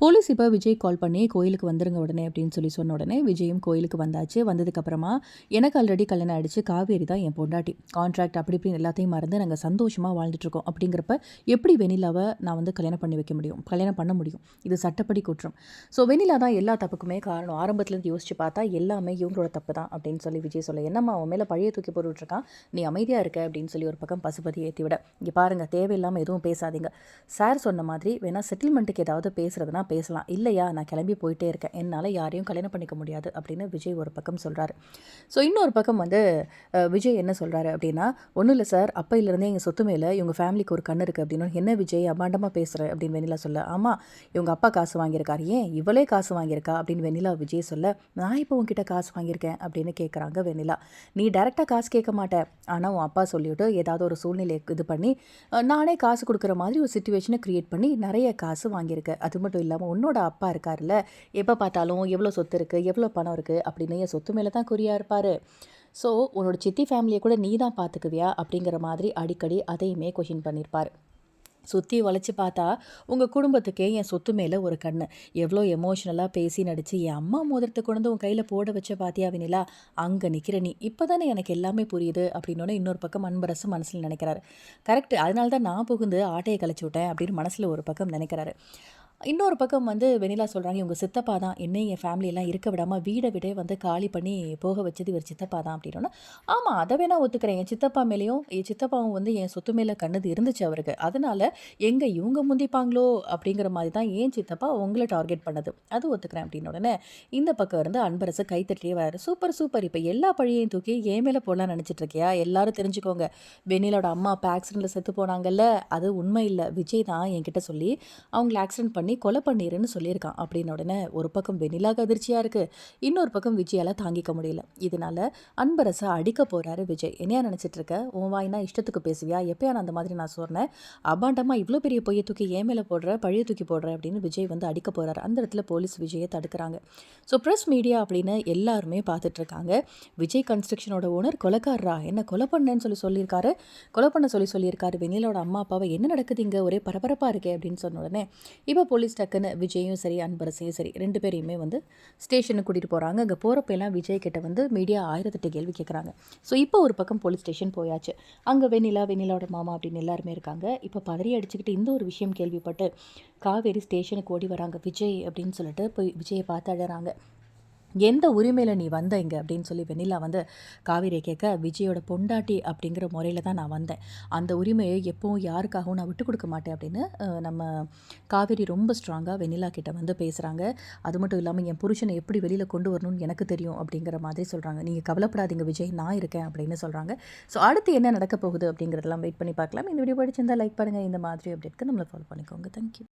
Police இப்போ விஜய் கால் பண்ணி கோயிலுக்கு வந்துருங்க உடனே அப்படின்னு சொல்லி சொன்ன உடனே விஜயும் கோயிலுக்கு வந்தாச்சு. வந்ததுக்கப்புறமா எனக்கு ஆல்ரெடி கல்யாணம் ஆகிடுச்சு காவேரி தான் என் பொண்டாட்டி. கான்ட்ராக்ட் அப்படி இப்படின்னு எல்லாத்தையும் மறந்து நாங்கள் சந்தோஷமாக வாழ்ந்துட்டுருக்கோம் அப்படிங்கிறப்ப எப்படி வெனிலாவை நான் வந்து கல்யாணம் பண்ணி வைக்க முடியும்? கல்யாணம் பண்ண முடியும். இது சட்டப்படி குற்றம். ஸோ வெனிலா தான் எல்லா தப்புக்குமே காரணம். ஆரம்பத்துலேருந்து யோசிச்சு பார்த்தா எல்லாமே இவங்களோட தப்பு தான் அப்படின்னு சொல்லி விஜய் சொல்ல என்னம்மா அவன் மேலே பழைய தூக்கி போட்டுருக்கான் நீ அமைதியாக இருக்க அப்படின்னு சொல்லி ஒரு பக்கம் பசுபதி ஏற்றி விட இங்கே பாருங்கள் தேவையில்லாமல் எதுவும் பேசாதீங்க. சார் சொன்ன மாதிரி வேணால் செட்டில்மெண்ட்டுக்கு ஏதாவது பேசுகிறதுனா பேசலாம். இல்லையா? நான் கிளம்பி போயிட்டே இருக்கேன். என்னால் யாரையும் கல்யாணம் பண்ணிக்க முடியாது அப்படின்னு விஜய் ஒரு பக்கம் சொல்கிறாரு ஸோ இன்னொரு பக்கம் வந்து விஜய் என்ன சொல்கிறாரு அப்படின்னா ஒன்றும் இல்லை சார். அப்பையிலேருந்தே எங்கள் சொத்து மேலே இவங்க ஃபேமிலிக்கு ஒரு கண் இருக்குது அப்படின்னு. என்ன விஜய் அபாண்டமாக பேசுகிற அப்படின்னு வெண்ணிலா சொல்ல. ஆமாம் இவங்க அப்பா காசு வாங்கியிருக்காரு. ஏன் இவளே காசு வாங்கியிருக்கா? அப்படின்னு வெண்ணிலா விஜய் சொல்ல. நான் இப்போ உங்ககிட்ட காசு வாங்கியிருக்கேன் அப்படின்னு கேட்குறாங்க வெண்ணிலா. நீ டேரெக்டாக காசு கேட்க மாட்டேன் ஆனால் உன் அப்பா சொல்லிவிட்டு ஏதாவது ஒரு சூழ்நிலை இது பண்ணி நானே காசு கொடுக்குற மாதிரி ஒரு சுச்சுவேஷனை க்ரியேட் பண்ணி நிறைய காசு வாங்கியிருக்கேன் அது மட்டும் இல்லை இல்லாமல் உன்னோட அப்பா இருக்கார்ல எப்போ பார்த்தாலும் எவ்வளோ சொத்து இருக்குது எவ்வளோ பணம் இருக்குது அப்படின்னு என் சொத்து மேலே தான் குறியாக இருப்பார். ஸோ உன்னோட சித்தி ஃபேமிலியை கூட நீ தான் பார்த்துக்குவியா அப்படிங்கிற மாதிரி அடிக்கடி அதையுமே கொஷின் பண்ணியிருப்பார் சுற்றி வளைச்சி பார்த்தா உங்கள் குடும்பத்துக்கே என் சொத்து மேலே ஒரு கண்ணு. எவ்வளோ எமோஷ்னலாக பேசி நடித்து என் அம்மா மோதிரத்தை கொண்டு உன் கையில் போட வச்ச பாத்தியா வினிலா? அங்கே நிற்கிற நீ. இப்போ தானே எனக்கு எல்லாமே புரியுது அப்படின்னோடனே இன்னொரு பக்கம் அன்பரசு மனசில் நினைக்கிறாரு. கரெக்ட் அதனால தான் நான் புகுந்து ஆட்டையை கழிச்சு விட்டேன் அப்படின்னு மனசில் ஒரு பக்கம் நினைக்கிறாரு. இன்னொரு பக்கம் வந்து வெனிலா சொல்கிறாங்க இவங்க சித்தப்பா தான். என்ன என் ஃபேமிலியெல்லாம் இருக்க விடாமல் வீடை விட வந்து காலி பண்ணி போக வச்சது இவர் சித்தப்பா தான். அப்படின்னா ஆமாம் அதை வேணால் ஒத்துக்கிறேன். என் சித்தப்பா மேலேயும் என் சித்தப்பாவும் வந்து என் சொத்து மேலே கண்ணது இருந்துச்சு அவருக்கு. அதனால் எங்கே இவங்க முந்திப்பாங்களோ? அப்படிங்கிற மாதிரி தான் ஏன் சித்தப்பா உங்களை டார்கெட் பண்ணது. அது ஒத்துக்கிறேன். அப்படின்னு உடனே இந்த பக்கம் இருந்து அன்பரசு கைத்தட்டியே வராரு சூப்பர் சூப்பர். இப்போ எல்லா பழியையும் தூக்கி ஏன் மேலே போடலாம் நினச்சிட்டு இருக்கியா எல்லாரும் தெரிஞ்சுக்கோங்க. வெண்ணிலோட அம்மா இப்போ ஆக்சிடெண்ட்டில் செத்து போனாங்கல்ல அது உண்மை இல்லை. விஜய் தான் என்கிட்ட சொல்லி அவங்கள ஆக்சிடென்ட் பண்ணி கொலை பண்ணிருன்னு சொல்லியிருக்கான். அப்படின்னு உடனே ஒரு பக்கம் வெண்ணிலாக அதிர்ச்சியாக இருக்குது இன்னொரு பக்கம் விஜயால் தாங்கிக்க முடியல. இதனால அன்பரசை அடிக்க போகிறாரு விஜய். என்னையா நினச்சிட்டு இருக்க? உன் வாய்னா இஷ்டத்துக்கு பேசுவியா? எப்போயா நான் அந்த மாதிரி நான் சொன்னேன் அபாண்டமாக இவ்வளோ பெரிய பொய்ய தூக்கி ஏன் மேலே போடுற? பழைய தூக்கி போடுற? அப்படின்னு விஜய் வந்து அடிக்க போகிறாரு அந்த இடத்துல போலீஸ் விஜயை தடுக்கிறாங்க. ஸோ ப்ரெஸ் மீடியா அப்படின்னு எல்லாருமே பார்த்துட்ருக்காங்க விஜய் கன்ஸ்ட்ரக்ஷனோட ஓனர் கொலைக்காரரா? என்ன கொலை பண்ணேன்னு சொல்லி சொல்லியிருக்காரு. கொலை பண்ண சொல்லி சொல்லியிருக்காரு வெண்ணிலோட அம்மா அப்பாவை என்ன நடக்குது இங்கே? ஒரே பரபரப்பாக இருக்கே அப்படின்னு சொன்ன உடனே இப்போ போலீஸ் டக்குன்னு விஜயும் சரி அன்பரசையும் சரி ரெண்டு பேரையுமே வந்து ஸ்டேஷனுக்கு கூட்டிகிட்டு போகிறாங்க அங்கே போகிறப்ப எல்லாம் விஜய் கிட்ட வந்து மீடியா ஆயிரத்தெட்டு கேள்வி கேட்குறாங்க ஸோ இப்போ ஒரு பக்கம் போலீஸ் ஸ்டேஷன் போயாச்சு. அங்கே வெண்ணிலா வெண்ணிலாவோட மாமா அப்படின்னு எல்லாருமே இருக்காங்க. இப்போ பதறி அடிச்சுக்கிட்டு இந்த ஒரு விஷயம் கேள்விப்பட்டு காவேரி ஸ்டேஷனுக்கு ஓடி வராங்க விஜய் அப்படின்னு சொல்லிட்டு போய் விஜயை பார்த்து அழகிறாங்க எந்த உரிமையில் நீ வந்த இங்கே? அப்படின்னு சொல்லி வெண்ணிலா வந்து காவிரியை கேட்க விஜயோட பொண்டாட்டி அப்படிங்கிற முறையில் தான் நான் வந்தேன். அந்த உரிமையை எப்போவும் யாருக்காகவும் நான் விட்டு கொடுக்க மாட்டேன் அப்படின்னு நம்ம காவேரி ரொம்ப ஸ்ட்ராங்காக வெண்ணிலா கிட்ட வந்து பேசுகிறாங்க அது மட்டும் இல்லாமல் என் புருஷனை எப்படி வெளியில் கொண்டு வரணும்னு எனக்கு தெரியும் அப்படிங்கிற மாதிரி சொல்கிறாங்க நீங்கள் கவலைப்படாதீங்க விஜய் நான் இருக்கேன் அப்படின்னு சொல்கிறாங்க ஸோ அடுத்து என்ன நடக்க போகுது அப்படிங்கிறதெல்லாம் வெயிட் பண்ணி பார்க்கலாம். இந்த வீடியோ படிச்சிருந்தால் லைக் பண்ணுங்கள் இந்த மாதிரி அப்படின்ட்டு நம்மளை ஃபாலோ பண்ணிக்கோங்க. தேங்க்யூ